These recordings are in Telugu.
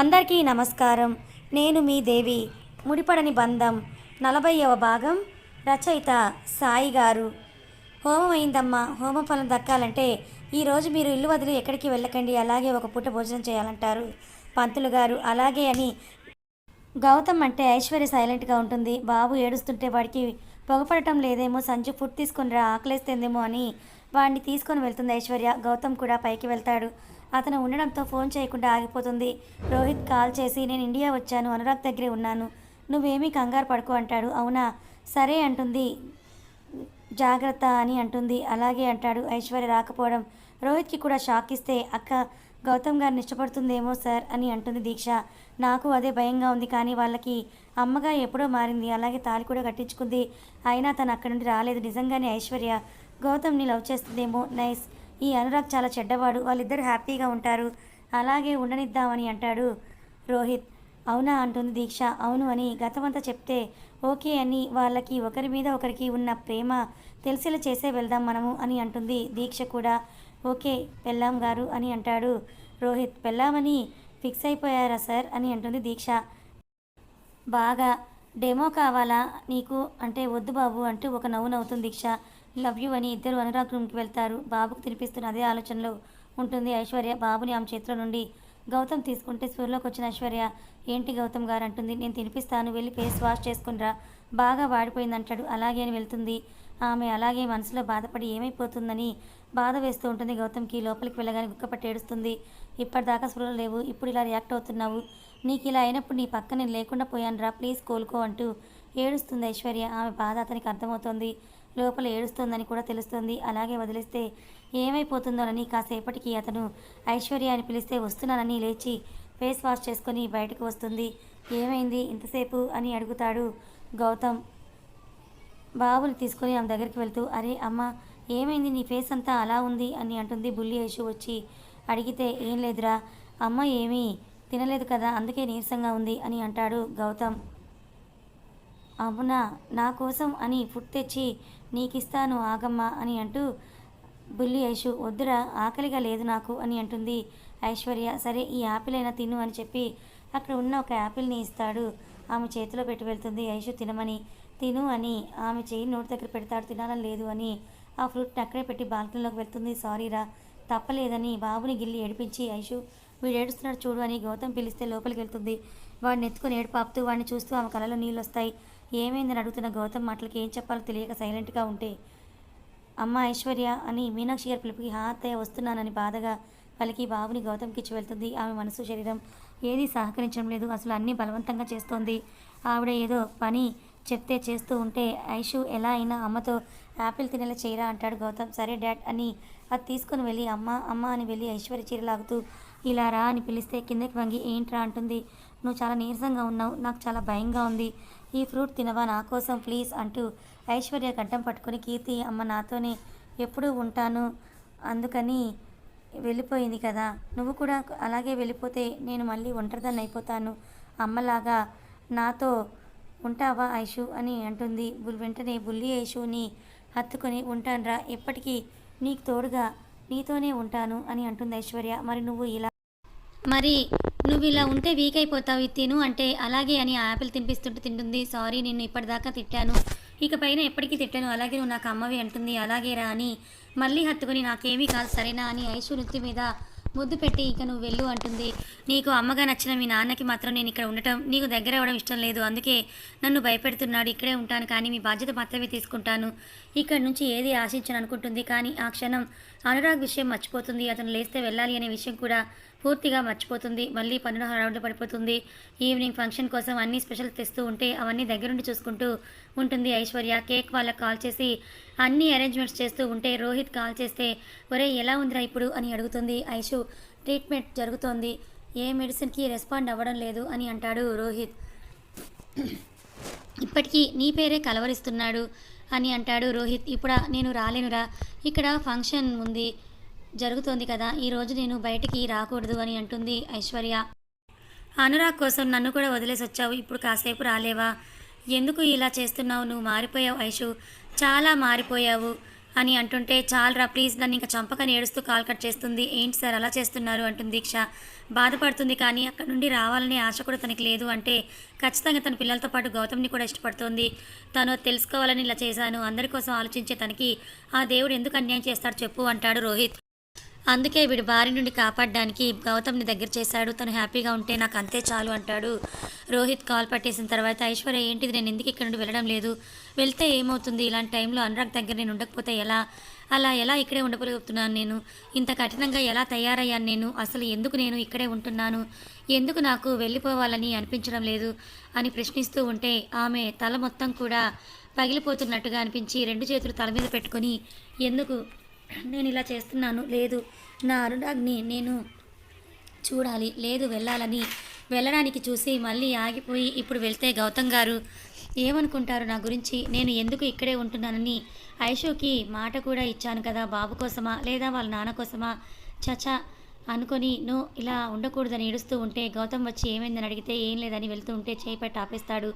అందరికీ నమస్కారం. నేను మీ దేవి. ముడిపడని బంధం. నలభైవ భాగం. రచయిత సాయి గారు. హోమం అయిందమ్మా హోమ ఫలం దక్కాలంటే ఈరోజు మీరు ఇల్లు వదిలి ఎక్కడికి వెళ్ళకండి. అలాగే ఒక పూట భోజనం చేయాలంటారు పంతులు గారు. అలాగే అని గౌతమ్ అంటే ఐశ్వర్య సైలెంట్గా ఉంటుంది. బాబు ఏడుస్తుంటే వాడికి పొగపడటం లేదేమో సంజు ఫుడ్ తీసుకుని రా ఆకలేస్తుందేమో అని వాడిని తీసుకొని వెళ్తుంది ఐశ్వర్య. గౌతమ్ కూడా పైకి వెళ్తాడు. అతను ఉండడంతో ఫోన్ చేయకుండా ఆగిపోతుంది. రోహిత్ కాల్ చేసి నేను ఇండియా వచ్చాను. అనురాగ్ దగ్గరే ఉన్నాను. నువ్వేమీ కంగారు పడుకో అంటాడు. అవునా? సరే అంటుంది. జాగ్రత్త అని అంటుంది. అలాగే అంటాడు ఐశ్వర్య రాకపోవడం. రోహిత్కి కూడా షాక్ ఇస్తే అక్క గౌతమ్ గారిని ఇష్టపడుతుందేమో సార్ అని అంటుంది దీక్ష. నాకు అదే భయంగా ఉంది. కానీ వాళ్ళకి అమ్మగా ఎప్పుడో మారింది. అలాగే తాళి కూడా కట్టించుకుంది. అయినా తను అక్కడి నుండి రాలేదు. నిజంగానే ఐశ్వర్య గౌతమ్ని లవ్ చేస్తుందేమో నైస్. ఈ అనురాగ్ చాలా చెడ్డవాడు వాళ్ళిద్దరు హ్యాపీగా ఉంటారు. అలాగే ఉండనిద్దామని అంటాడు రోహిత్. అవునా అంటుంది దీక్ష. అవును అని గతమంతా చెప్తే ఓకే అని వాళ్ళకి ఒకరి మీద ఒకరికి ఉన్న ప్రేమ తెలిసేలా చేసే వెళ్దాం మనము అని అంటుంది దీక్ష కూడా. ఓకే పెళ్ళాం గారు అని అంటాడు రోహిత్. పెళ్ళామని ఫిక్స్ అయిపోయారా సార్? అని అంటుంది దీక్ష. బాగా. డెమో కావాలా? నీకు అంటే వద్దు బాబు అంటూ ఒక నవ్వు నవ్వుతుంది దీక్ష. లవ్ యూ అని ఇద్దరు అనురాగ్ రూమ్కి వెళ్తారు. బాబుకు తినిపిస్తున్న అదే ఆలోచనలో ఉంటుంది ఐశ్వర్య. బాబుని ఆమె చేతిలో నుండి గౌతమ్ తీసుకుంటే సూర్యలోకి వచ్చిన ఐశ్వర్య. ఏంటి గౌతమ్ గారు? అంటుంది. నేను తినిపిస్తాను. వెళ్ళి ఫేస్ వాష్ చేసుకునిరా. బాగా వాడిపోయింది అంటాడు అలాగే అని వెళ్తుంది. ఆమె అలాగే మనసులో బాధపడి ఏమైపోతుందని బాధ వేస్తూ ఉంటుంది గౌతమ్కి. లోపలికి వెళ్ళగానే గుక్కపట్టి ఏడుస్తుంది. ఇప్పటిదాకా స్పృహలు లేవు. ఇప్పుడు ఇలా రియాక్ట్ అవుతున్నావు. నీకు ఇలా అయినప్పుడు నీ పక్క నేను లేకుండా పోయానురా ప్లీజ్ కోలుకో అంటూ ఏడుస్తుంది ఐశ్వర్య. ఆమె బాధ అతనికి అర్థమవుతోంది. లోపల ఏడుస్తోందని కూడా తెలుస్తుంది. అలాగే వదిలేస్తే ఏమైపోతుందోనని కాసేపటికి అతను ఐశ్వర్య అని పిలిస్తే వస్తున్నానని లేచి ఫేస్ వాష్ చేసుకొని బయటకు వస్తుంది. ఏమైంది? ఇంతసేపు అని అడుగుతాడు గౌతమ్. బాబుని తీసుకొని ఆమె దగ్గరికి వెళ్తూ అరే అమ్మ ఏమైంది? నీ ఫేస్ అంతా అలా ఉంది అని అంటుంది బుల్లి యేషు వచ్చి. అడిగితే ఏం లేదురా అమ్మ ఏమీ తినలేదు కదా అందుకే నీరసంగా ఉంది అని అంటాడు గౌతమ్. అవునా? నా కోసం అని ఫుడ్ తెచ్చి నీకిస్తాను ఆగమ్మా అని అంటూ బుల్లి ఐషు వద్దురా ఆకలిగా లేదు నాకు అని అంటుంది ఐశ్వర్య. సరే ఈ యాపిల్ అయినా తిను అని చెప్పి అక్కడ ఉన్న ఒక యాపిల్ని ఇస్తాడు. ఆమె చేతిలో పెట్టి వెళ్తుంది ఐషు తినమని. తిను అని ఆమె చేయి నోటి దగ్గర పెడతాడు. తినాలని లేదు అని ఆ ఫ్రూట్ని అక్కడే పెట్టి బాల్కనీలోకి వెళ్తుంది. సారీరా తప్పలేదని బాబుని గిల్లి ఏడిపించి ఐషు వీడు ఏడుస్తున్నాడు చూడు అని గౌతమ్ పిలిస్తే లోపలికి వెళ్తుంది. వాడిని ఎత్తుకొని ఏడు పాపుతూ వాడిని చూస్తూ ఆమె కళలో నీళ్ళు వస్తాయి ఏమైందని అడుగుతున్న గౌతమ్ మాటలకి ఏం చెప్పాలో తెలియక సైలెంట్గా ఉంటే అమ్మ ఐశ్వర్య అని మీనాక్షి గారి పిలుపుకి హా అత్తయ్య వస్తున్నానని బాధగా పలికి బాబుని గౌతమ్కి ఇచ్చి వెళ్తుంది ఆమె మనసు శరీరం. ఏది సహకరించడం లేదు. అసలు అన్నీ బలవంతంగా చేస్తోంది. ఆవిడ ఏదో పని చెప్తే చేస్తూ ఉంటే ఐషు ఎలా అయినా అమ్మతో యాపిల్ తినేలా చేయరా అంటాడు గౌతమ్. సరే డాడ్ అని అది తీసుకొని వెళ్ళి అమ్మ అమ్మ అని వెళ్ళి ఐశ్వర్య చీర లాగుతూ ఇలా రా అని పిలిస్తే కిందకి వంగి ఏంట్రా? అంటుంది. నువ్వు చాలా నీరసంగా ఉన్నావు. నాకు చాలా భయంగా ఉంది. ఈ ఫ్రూట్ తినవా నా కోసం ప్లీజ్ అంటూ ఐశ్వర్య గడ్డం పట్టుకుని కీర్తి అమ్మ నాతోనే ఎప్పుడూ ఉంటాను. అందుకని వెళ్ళిపోయింది కదా. నువ్వు కూడా అలాగే వెళ్ళిపోతే నేను మళ్ళీ ఒంటరిదాన్ని అయిపోతాను. అమ్మలాగా నాతో ఉంటావా ఐషు? అని అంటుంది. బుల్ వెంటనే బుల్లి ఐషుని హత్తుకొని ఉంటానురా. ఎప్పటికీ నీకు తోడుగా నీతోనే ఉంటాను అని అంటుంది ఐశ్వర్య. మరి నువ్వు ఇలా మరి నువ్వు ఇలా ఉంటే వీక్ అయిపోతావు తిను అంటే అలాగే అని ఆ యాపిల్ తినిపిస్తుంటే తింటుంది. సారీ నిన్ను ఇప్పటిదాకా తిట్టాను. ఇక పైన ఎప్పటికీ తిట్టాను. అలాగే నువ్వు నాకు అమ్మవి అంటుంది. అలాగే రా అని మళ్ళీ హత్తుకొని నాకేమీ కాదు సరేనా అని ఐషు నృత్తి మీద ముద్దు పెట్టి ఇక నువ్వు వెళ్ళు అంటుంది. నీకు అమ్మగా నచ్చిన మీ నాన్నకి మాత్రం నేను ఇక్కడ ఉండటం నీకు దగ్గర అవ్వడం ఇష్టం లేదు. అందుకే నన్ను భయపెడుతున్నాడు. ఇక్కడే ఉంటాను కానీ మీ బాధ్యత మాత్రమే తీసుకుంటాను. ఇక్కడ నుంచి ఏది ఆశించను అనుకుంటుంది. కానీ ఆ క్షణం అనురాగ్ విషయం మర్చిపోతుంది. అతను లేస్తే వెళ్ళాలి అనే విషయం కూడా పూర్తిగా మర్చిపోతుంది. మళ్ళీ పన్నుల హడావుడి పడిపోతుంది. ఈవినింగ్ ఫంక్షన్ కోసం అన్ని స్పెషల్ తెస్తూ ఉంటే అవన్నీ దగ్గరుండి చూసుకుంటూ ఉంటుంది ఐశ్వర్య. కేక్ వాళ్ళకి కాల్ చేసి అన్ని అరేంజ్మెంట్స్ చేస్తూ ఉంటే రోహిత్ కాల్ చేస్తే ఒరే ఎలా ఉందిరా ఇప్పుడు? అని అడుగుతుంది ఐషు. ట్రీట్మెంట్ జరుగుతోంది. ఏ మెడిసిన్కి రెస్పాండ్ అవ్వడం లేదు అని అంటాడు రోహిత్. ఇప్పటికీ నీ పేరే కలవరిస్తున్నాడు అని అంటాడు రోహిత్. ఇప్పుడా నేను రాలేనురా. ఇక్కడ ఫంక్షన్ ఉంది. జరుగుతోంది కదా ఈరోజు నేను బయటికి రాకూడదు అని అంటుంది ఐశ్వర్య. అనురాగ్ కోసం నన్ను కూడా వదిలేసి వచ్చావు ఇప్పుడు కాసేపు రాలేవా? ఎందుకు ఇలా చేస్తున్నావు? నువ్వు మారిపోయావు ఐషు చాలా మారిపోయావు అని అంటుంటే చాలరా ప్లీజ్ నన్ను ఇంకా చంపకని ఏడుస్తూ కాల్ కట్ చేస్తుంది. ఏంటి సార్ అలా చేస్తున్నారు? అంటుంది దీక్ష. బాధపడుతుంది కానీ అక్కడ నుండి రావాలనే ఆశ కూడా తనకి లేదు అంటే ఖచ్చితంగా తన పిల్లలతో పాటు గౌతమ్ని కూడా ఇష్టపడుతుంది. తను తెలుసుకోవాలని ఇలా చేశాను. అందరి కోసం ఆలోచించే తనకి ఆ దేవుడు ఎందుకు అన్యాయం చేస్తాడు చెప్పు అంటాడు రోహిత్. అందుకే వీడి భార్య నుండి కాపాడడానికి గౌతమ్ని దగ్గర చేశాడు. తను హ్యాపీగా ఉంటే నాకు అంతే చాలు అంటాడు. రోహిత్ కాల్ పట్టేసిన తర్వాత ఐశ్వర్య ఏంటిది? నేను ఎందుకు ఇక్కడ నుండి వెళ్ళడం లేదు? వెళ్తే ఏమవుతుంది? ఇలాంటి టైంలో అనురాగ్ దగ్గర నేను ఉండకపోతే ఎలా? అలా ఎలా ఇక్కడే ఉండగలుగుతున్నాను నేను? ఇంత కఠినంగా ఎలా తయారయ్యాను నేను? అసలు ఎందుకు నేను ఇక్కడే ఉంటున్నాను? ఎందుకు నాకు వెళ్ళిపోవాలని అనిపించడం లేదు? అని ప్రశ్నిస్తూ ఉంటే ఆమె తల మొత్తం కూడా పగిలిపోతున్నట్టుగా అనిపించి రెండు చేతులు తల మీద పెట్టుకొని ఎందుకు? నేను ఇలా చేస్తున్నాను. లేదు నా అనురాగ్ని నేను చూడాలి. లేదు వెళ్ళాలని. వెళ్ళడానికి చూసి మళ్ళీ ఆగిపోయి ఇప్పుడు వెళ్తే గౌతమ్ గారు ఏమనుకుంటారు నా గురించి? నేను ఎందుకు ఇక్కడే ఉంటున్నానని ఐషోకి మాట కూడా ఇచ్చాను కదా బాబు కోసమా లేదా వాళ్ళ నాన్న కోసమా? చచా అనుకొని నువ్వు ఇలా ఉండకూడదని ఏడుస్తూ ఉంటే గౌతమ్ వచ్చి ఏమైందని అడిగితే ఏం లేదని వెళ్తూ ఉంటే చేపట్టి ఆపేస్తాడు.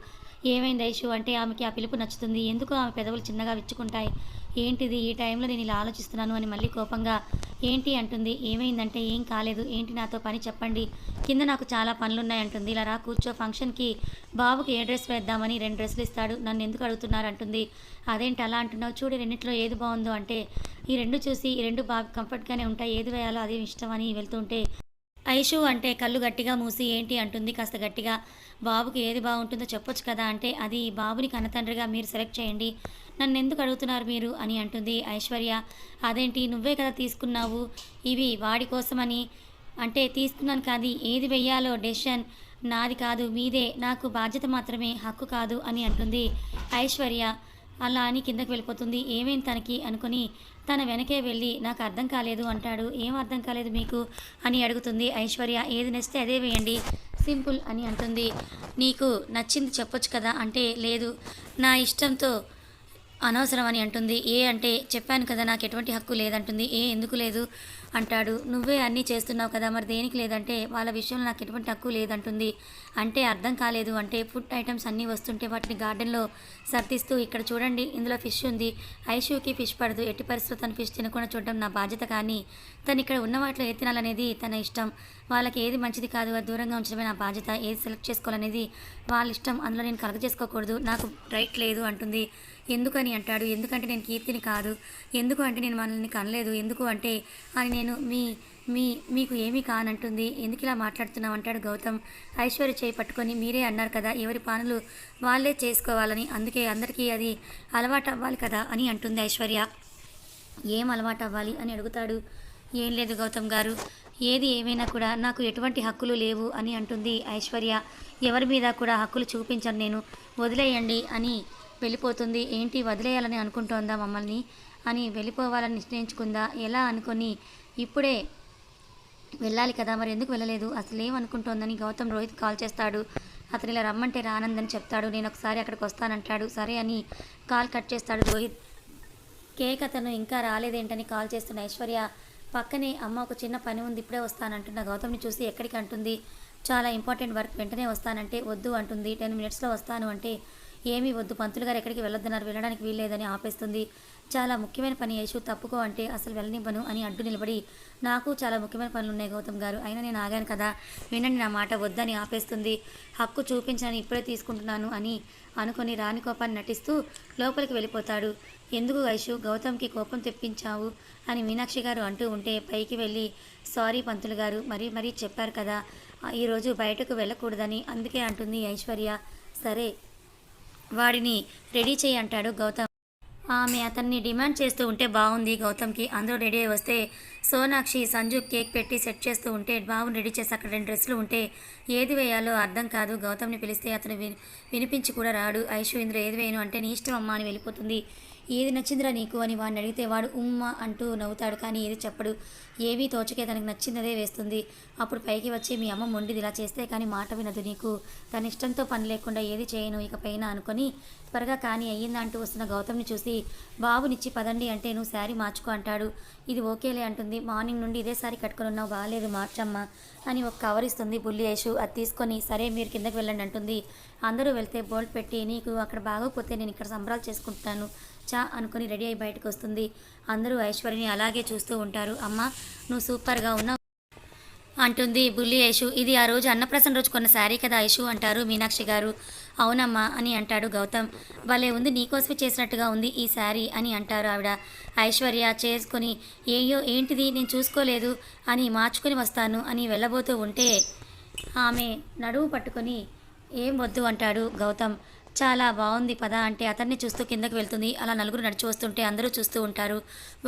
ఏమైంది ఐషు? అంటే ఆమెకి ఆ పిలుపు నచ్చుతుంది. ఎందుకు ఆమె పెదవులు చిన్నగా విచ్చుకుంటాయి? ఏంటిది? ఈ టైంలో నేను ఇలా ఆలోచిస్తున్నాను అని మళ్ళీ కోపంగా ఏంటి? అంటుంది. ఏమైందంటే ఏం కాలేదు. ఏంటి నాతో పని చెప్పండి. కింద నాకు చాలా పనులున్నాయంటుంది ఇలా రా కూర్చో. ఫంక్షన్కి బాబుకి ఏ డ్రెస్ వేద్దామని రెండు డ్రెస్సులు ఇస్తాడు. నన్ను ఎందుకు అడుగుతున్నారు? అంటుంది. అదేంటి అలా అంటున్నావు? చూడు రెండింటిలో ఏది బాగుందో అంటే ఈ రెండు చూసి ఈ రెండు బాగా కంఫర్ట్గానే ఉంటాయి. ఏది వేయాలో అదే ఇష్టం అని వెళ్తుంటే ఐషు అంటే కళ్ళు గట్టిగా మూసి ఏంటి? అంటుంది. కాస్త గట్టిగా బాబుకి ఏది బాగుంటుందో చెప్పొచ్చు కదా అంటే అది బాబుని కన్నతండ్రిగా మీరు సెలెక్ట్ చేయండి. నన్ను ఎందుకు అడుగుతున్నారు మీరు? అని అంటుంది ఐశ్వర్య. అదేంటి? నువ్వే కదా తీసుకున్నావు. ఇవి వాడి కోసమని అంటే తీసుకున్నాను కాదు ఏది వెయ్యాలో డెసిషన్ నాది కాదు మీదే. నాకు బాధ్యత మాత్రమే హక్కు కాదు అని అంటుంది ఐశ్వర్య. అలా అని కిందకు వెళ్ళిపోతుంది. ఏమేం తనకి? అనుకుని తన వెనకే వెళ్ళి నాకు అర్థం కాలేదు అంటాడు. ఏం అర్థం కాలేదు మీకు? అని అడుగుతుంది ఐశ్వర్య. ఏది నచ్చితే అదే వేయండి. సింపుల్ అని అంటుంది. నీకు నచ్చింది చెప్పొచ్చు కదా? అంటే లేదు. నా ఇష్టంతో అనవసరం అని అంటుంది. ఏ అంటే చెప్పాను కదా నాకు ఎటువంటి హక్కు లేదంటుంది. ఏ ఎందుకు లేదు? అంటాడు. నువ్వే అన్నీ చేస్తున్నావు కదా మరి దేనికి లేదంటే వాళ్ళ విషయంలో నాకు ఎటువంటి హక్కు లేదంటుంది. అంటే అర్థం కాలేదు అంటే ఫుడ్ ఐటమ్స్ అన్నీ వస్తుంటే వాటిని గార్డెన్లో సర్దిస్తూ ఇక్కడ చూడండి ఇందులో ఫిష్ ఉంది. ఐషూకి ఫిష్ పడదు. ఎట్టి పరిస్థితులు తను ఫిష్ తినకుండా చూడడం నా బాధ్యత కానీ తను ఇక్కడ ఉన్న వాటిలో ఏది తినాలనేది తన ఇష్టం. వాళ్ళకి ఏది మంచిది కాదు అది దూరంగా ఉంచడమే నా బాధ్యత. ఏది సెలెక్ట్ చేసుకోవాలనేది వాళ్ళ ఇష్టం. అందులో నేను కలగ చేసుకోకూడదు. నాకు రైట్ లేదు అంటుంది. ఎందుకని అంటాడు? ఎందుకంటే నేను కీర్తిని కాదు. ఎందుకు అంటే నేను మనల్ని కనలేదు? ఎందుకు అంటే అని నేను మీ మీ మీకు ఏమీ కానంటుంది. ఎందుకు ఇలా మాట్లాడుతున్నావు? అంటాడు గౌతమ్. ఐశ్వర్య చేయి పట్టుకొని మీరే అన్నారు కదా ఎవరి పనులు వాళ్ళే చేసుకోవాలని. అందుకే అందరికీ అది అలవాటు అవ్వాలి కదా అని అంటుంది ఐశ్వర్య. ఏం అలవాటు అవ్వాలి అని అడుగుతాడు. ఏం లేదు గౌతమ్ గారు. ఏది ఏమైనా కూడా నాకు ఎటువంటి హక్కులు లేవు అని అంటుంది ఐశ్వర్య. ఎవరి మీద కూడా హక్కులు చూపించను నేను. వదిలేయండి అని వెళ్ళిపోతుంది. ఏంటి వదిలేయాలని అనుకుంటోందా మమ్మల్ని? అని వెళ్ళిపోవాలని నిశ్చయించుకుందా? ఎలా అనుకొని? ఇప్పుడే వెళ్ళాలి కదా మరి ఎందుకు వెళ్ళలేదు? అసలు ఏమనుకుంటోందని గౌతమ్ రోహిత్ కాల్ చేస్తాడు. అతను ఇలా రమ్మంటే రానందని చెప్తాడు. నేను ఒకసారి అక్కడికి వస్తానంటాడు. సరే అని కాల్ కట్ చేస్తాడు రోహిత్. కేక్ అతను ఇంకా రాలేదేంటని కాల్ చేస్తున్న ఐశ్వర్య పక్కనే అమ్మ ఒక చిన్న పని ఉంది ఇప్పుడే వస్తానంటున్న గౌతమ్ని చూసి ఎక్కడికి అంటుంది? చాలా ఇంపార్టెంట్ వర్క్ వెంటనే వస్తానంటే వద్దు అంటుంది. టెన్ మినిట్స్లో వస్తాను అంటే ఏమీ వద్దు. పంతులు గారు ఎక్కడికి వెళ్ళొద్దన్నారు. వెళ్ళడానికి వీల్లేదని ఆపేస్తుంది. చాలా ముఖ్యమైన పని యేషు తప్పుకో అంటే అసలు వెళ్ళనివ్వను అని అడ్డు నిలబడి నాకు చాలా ముఖ్యమైన పనులు ఉన్నాయి గౌతమ్ గారు. అయినా నేను ఆగాను కదా. వినండి నా మాట వద్దని ఆపేస్తుంది. హక్కు చూపించని ఇప్పుడే తీసుకుంటున్నాను అని అనుకొని రాని కోపాన్ని నటిస్తూ లోపలికి వెళ్ళిపోతాడు. ఎందుకు ఐషు గౌతమ్కి కోపం తెప్పించావు అని మీనాక్షి గారు అంటూ ఉంటే పైకి వెళ్ళి సారీ పంతులు గారు మరీ మరీ చెప్పారు కదా. ఈరోజు బయటకు వెళ్ళకూడదని అందుకే అంటుంది ఐశ్వర్య. సరే వాడిని రెడీ చేయి అంటాడు గౌతమ్. ఆమె అతన్ని డిమాండ్ చేస్తూ ఉంటే బాగుంది గౌతమ్కి. అందరూ రెడీ అయి వస్తే సోనాక్షి సంజు కేక్ పెట్టి సెట్ చేస్తూ ఉంటే బాబుని రెడీ చేసి అక్కడ రెండు డ్రెస్సులు ఉంటే ఏది వేయాలో అర్థం కాదు. గౌతమ్ని పిలిస్తే అతను విని వినిపించి కూడా రాడు. ఐషు ఇంద్ర ఏది వేయను అంటే నీ ఇష్టం అమ్మ అని వెళ్ళిపోతుంది. ఏది నచ్చిందిరా నీకు అని వాడిని అడిగితే వాడు ఉమ్మ అంటూ నవ్వుతాడు. కానీ ఏది చెప్పడు. ఏవీ తోచకే తనకు నచ్చిందదే వేస్తుంది. అప్పుడు పైకి వచ్చి మీ అమ్మ మొండిది ఇలా చేస్తే కానీ మాట వినదు నీకు. తన ఇష్టంతో పని లేకుండా ఏది చేయను ఇక పైన అనుకొని త్వరగా కానీ అయ్యిందా అంటూ వస్తున్న గౌతమ్ని చూసి బాబునిచ్చి పదండి అంటే నువ్వు శారీ మార్చుకో అంటాడు. ఇది ఓకేలే అంటుంది. మార్నింగ్ నుండి ఇదే సారీ కట్టుకుని ఉన్నావు. బాగాలేదు మార్చమ్మా అని ఒక కవర్ ఇస్తుంది బుల్లి యేషు అది తీసుకొని సరే మీరు కిందకి వెళ్ళండి అంటుంది. అందరూ వెళ్తే బోల్ట్ పెట్టి నీకు అక్కడ బాగోకపోతే నేను ఇక్కడ సంబరాలు చేసుకుంటాను. చా అనుకుని రెడీ అయి బయటకు వస్తుంది. అందరూ ఐశ్వర్యని అలాగే చూస్తూ ఉంటారు. అమ్మ నువ్వు సూపర్గా ఉన్నావు అంటుంది బుల్లి ఐషు ఇది ఆ రోజు అన్నప్రసన్న రోజు కొన్న శారీ కదా యేషు అంటారు మీనాక్షి గారు. అవునమ్మా అని అంటాడు గౌతమ్. భలే ఉంది నీకోసమే చేసినట్టుగా ఉంది ఈ శారీ అని అంటారు ఆవిడ. ఐశ్వర్య చేసుకొని ఏయో ఏంటిది? నేను చూసుకోలేదు అని మార్చుకొని వస్తాను అని వెళ్ళబోతూ ఉంటే ఆమె నడుము పట్టుకొని ఏం వద్దు అంటాడు గౌతమ్. చాలా బాగుంది పద అంటే అతన్ని చూస్తూ కిందకి వెళ్తుంది. అలా నలుగురు నడిచి వస్తుంటే అందరూ చూస్తూ ఉంటారు.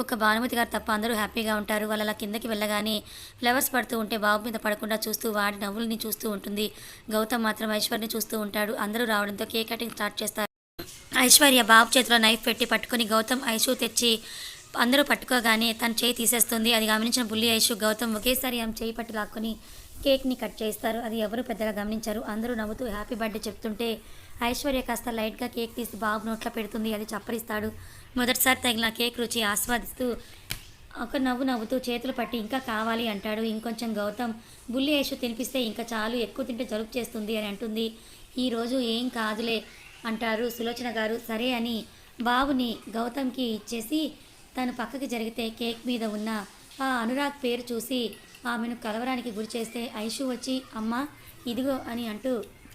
ఒక భానుమతి గారు తప్ప అందరూ హ్యాపీగా ఉంటారు. వాళ్ళు అలా కిందకి వెళ్ళగానే ఫ్లవర్స్ పడుతూ ఉంటే బాబు మీద పడకుండా చూస్తూ వాడి నవ్వుల్ని చూస్తూ ఉంటుంది. గౌతమ్ మాత్రం ఐశ్వర్ని చూస్తూ ఉంటాడు. అందరూ రావడంతో కేక్ కటింగ్ స్టార్ట్ చేస్తారు. ఐశ్వర్య బాబు చేతిలో నైఫ్ పెట్టి పట్టుకొని గౌతమ్ ఐషు తెచ్చి అందరూ పట్టుకోగానే తన చేయి తీసేస్తుంది. అది గమనించిన బుల్లి ఐషు గౌతమ్ ఒకేసారి ఆమె చేయి పట్టి లాక్కొని కేక్ని కట్ చేస్తారు అది ఎవరు పెద్దగా గమనించారు. అందరూ నవ్వుతూ హ్యాపీ బర్త్డే చెప్తుంటే ఐశ్వర్య కాస్త లైట్గా కేక్ తీసి బాబు నోట్లో పెడుతుంది అది చప్పరిస్తాడు. మొదటిసారి తగిన కేక్ రుచి ఆస్వాదిస్తూ ఒక నవ్వు నవ్వుతూ చేతులు పట్టి ఇంకా కావాలి అంటాడు. ఇంకొంచెం గౌతమ్ బుల్లి ఐషు తినిపిస్తే ఇంకా చాలు ఎక్కువ తింటే జలుబు చేస్తుంది అని అంటుంది. ఈరోజు ఏం కాదులే అంటారు సులోచన గారు. సరే అని బాబుని గౌతమ్కి ఇచ్చేసి తను పక్కకి జరిగితే కేక్ మీద ఉన్న ఆ అనురాగ్ పేరు చూసి ఆమెను కలవరానికి గురి చేస్తే ఐషు వచ్చి అమ్మ ఇదిగో అని అంటూ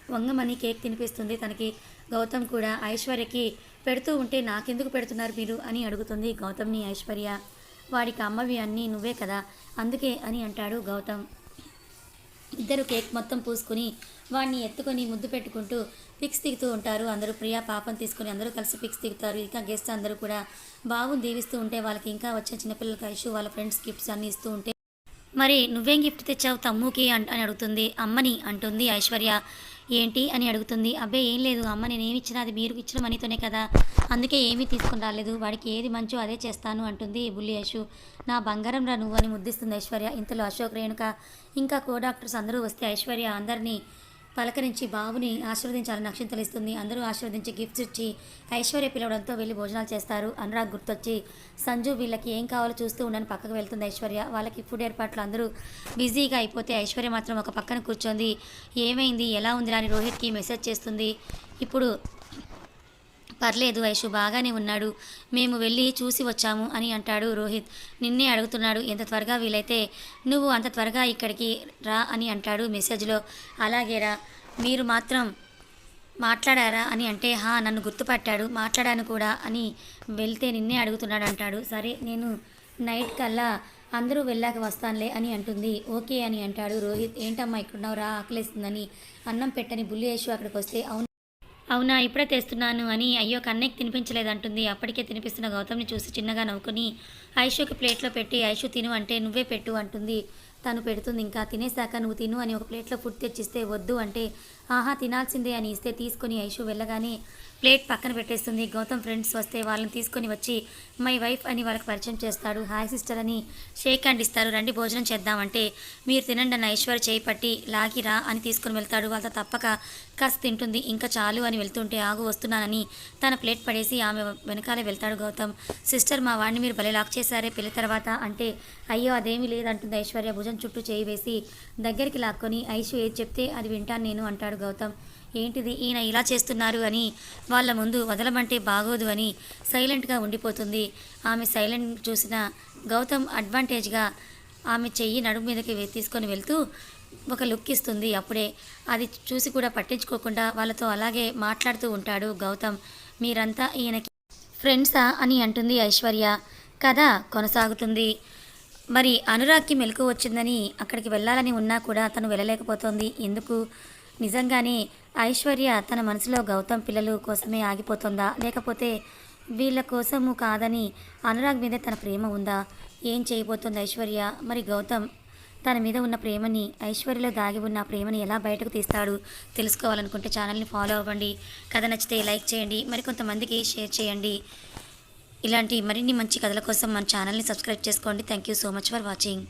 వంగమని కేక్ తినిపిస్తుంది. తనకి గౌతమ్ కూడా ఐశ్వర్యకి పెడుతూ ఉంటే నాకెందుకు పెడుతున్నారు మీరు? అని అడుగుతుంది గౌతమ్ని ఐశ్వర్య. వాడికి అమ్మవి అన్నీ నువ్వే కదా అందుకే అని అంటాడు గౌతమ్. ఇద్దరు కేక్ మొత్తం పూసుకుని వాడిని ఎత్తుకొని ముద్దు పెట్టుకుంటూ పిక్స్ దిగుతూ ఉంటారు. అందరూ ప్రియా పాపం తీసుకొని అందరూ కలిసి పిక్స్ దిగుతారు. ఇంకా గెస్ట్ అందరూ కూడా బాబుని దీవిస్తూ ఉంటే వాళ్ళకి ఇంకా వచ్చే చిన్నపిల్లలకి ఐషు వాళ్ళ ఫ్రెండ్స్ గిఫ్ట్స్ అన్నీ ఇస్తూ ఉంటే మరి నువ్వేం గిఫ్ట్ తెచ్చావు తమ్ముకి? అని అడుగుతుంది. అమ్మని అంటుంది ఐశ్వర్య. ఏంటి అని అడుగుతుంది. అబ్బే ఏం లేదు అమ్మ నేను ఏమి ఇచ్చినా అది మీరు ఇచ్చిన మనీతోనే కదా. అందుకే ఏమీ తీసుకుని రాలేదు. వాడికి ఏది మంచో అదే చేస్తాను అంటుంది బుల్లి యశు. నా బంగారం రా నువ్వు అని ముద్దిస్తుంది ఐశ్వర్య. ఇంతలో అశోక్ రేణుక ఇంకా కో డాక్టర్స్ అందరూ వస్తే ఐశ్వర్య అందరినీ పలకరించి బాబుని ఆశీర్వదించాలని నక్షత్రాలు ఇస్తుంది అందరూ ఆశీర్వదించి గిఫ్ట్స్ ఇచ్చి ఐశ్వర్య పిలవడంతో వెళ్ళి భోజనాలు చేస్తారు. అనురాగ్ గుర్తొచ్చి సంజు వీళ్ళకి ఏం కావాలో చూస్తూ ఉండని పక్కకు వెళ్తుంది ఐశ్వర్య. వాళ్ళకి ఫుడ్ ఏర్పాట్లు అందరూ బిజీగా అయిపోతే ఐశ్వర్య మాత్రం ఒక పక్కన కూర్చొంది. ఏమైంది? ఎలా ఉంది అని రోహిత్కి మెసేజ్ చేస్తుంది. ఇప్పుడు పర్లేదు ఐషు బాగానే ఉన్నాడు. మేము వెళ్ళి చూసి వచ్చాము అని అంటాడు రోహిత్. నిన్నే అడుగుతున్నాడు ఎంత త్వరగా వీలైతే నువ్వు అంత త్వరగా ఇక్కడికి రా అని అంటాడు మెసేజ్లో అలాగే రా మీరు మాత్రం మాట్లాడారా అని అంటే హా నన్ను గుర్తుపట్టాడు మాట్లాడాను కూడా అని వెళ్తే నిన్నే అడుగుతున్నాడు అంటాడు. సరే నేను నైట్ కల్లా అందరూ వెళ్ళాక వస్తానులే అని అంటుంది. ఓకే అని అంటాడు రోహిత్. ఏంటమ్మా ఇక్కడున్నావు రా ఆకలేస్తుందని అన్నం పెట్టని బుల్లి యేషు అక్కడికి వస్తే అవును అవునా ఇప్పుడే తెస్తున్నాను అని అయ్యో కన్నయ్యకి తినిపించలేదంటుంది. అప్పటికే తినిపిస్తున్న గౌతమ్ని చూసి చిన్నగా నవ్వుకొని ఐషుకి ప్లేట్లో పెట్టి ఐషు తిను అంటే నువ్వే పెట్టు అంటుంది. తను పెడుతుంది ఇంకా తినేసాక నువ్వు తిను అని ఒక ప్లేట్లో ఫుడ్ తెచ్చిస్తే వద్దు అంటే ఆహా తినాల్సిందే అని ఇస్తే తీసుకొని ఐషు వెళ్ళగానే ప్లేట్ పక్కన పెట్టేస్తుంది. గౌతమ్ ఫ్రెండ్స్ వస్తే వాళ్ళని తీసుకొని వచ్చి మై వైఫ్ అని వాళ్ళకి పరిచయం చేస్తాడు. హాయ్ సిస్టర్ అని షేక్ హ్యాండ్ ఇస్తారు. రండి భోజనం చేద్దామంటే మీరు తినండి అన్న ఐశ్వర్య చేయి పట్టి లాగిరా అని తీసుకొని వెళ్తాడు. వాళ్ళతో తప్పక కాస్త తింటుంది. ఇంకా చాలు అని వెళ్తుంటే ఆగు వస్తున్నానని తన ప్లేట్ పడేసి ఆమె వెనకాలే వెళ్తాడు గౌతమ్. సిస్టర్ మా వాడిని మీరు భలే లాక్ చేశారే పెళ్ళి తర్వాత అంటే అయ్యో అదేమీ లేదంటుంది ఐశ్వర్య. భుజం చుట్టూ చేయి వేసి దగ్గరికి లాక్కొని ఐషు ఏది చెప్తే అది వింటాను నేను అంటాడు గౌతమ్. ఏంటిది ఈయన ఇలా చేస్తున్నారు అని వాళ్ళ ముందు వదలమంటే బాగోదు అని సైలెంట్గా ఉండిపోతుంది. ఆమె సైలెంట్ చూసిన గౌతమ్ అడ్వాంటేజ్గా ఆమె చెయ్యి నడుము మీదకి తీసుకొని వెళ్తూ ఒక లుక్ ఇస్తుంది అప్పుడే. అది చూసి కూడా పట్టించుకోకుండా వాళ్ళతో అలాగే మాట్లాడుతూ ఉంటాడు గౌతమ్. మీరంతా ఈయనకి ఫ్రెండ్సా అని అంటుంది ఐశ్వర్య. కథ కొనసాగుతుంది. మరి అనురాగ్కి మెలకు వచ్చిందని అక్కడికి వెళ్ళాలని ఉన్నా కూడా తను వెళ్ళలేకపోతుంది. ఎందుకు? నిజంగానే ఐశ్వర్య తన మనసులో గౌతమ్ పిల్లలు కోసమే ఆగిపోతుందా? లేకపోతే వీళ్ళ కోసము కాదని అనురాగ్ మీద తన ప్రేమ ఉందా? ఏం చేయబోతుంది ఐశ్వర్య? మరి గౌతమ్ తన మీద ఉన్న ప్రేమని ఐశ్వర్యలో దాగి ఉన్న ప్రేమని ఎలా బయటకు తీస్తాడు? తెలుసుకోవాలనుకుంటే ఛానల్ని ఫాలో అవ్వండి. కథ నచ్చితే లైక్ చేయండి. మరికొంతమందికి షేర్ చేయండి. ఇలాంటి మరిన్ని మంచి కథల కోసం మన ఛానల్ని సబ్స్క్రైబ్ చేసుకోండి. Thank you so much for watching.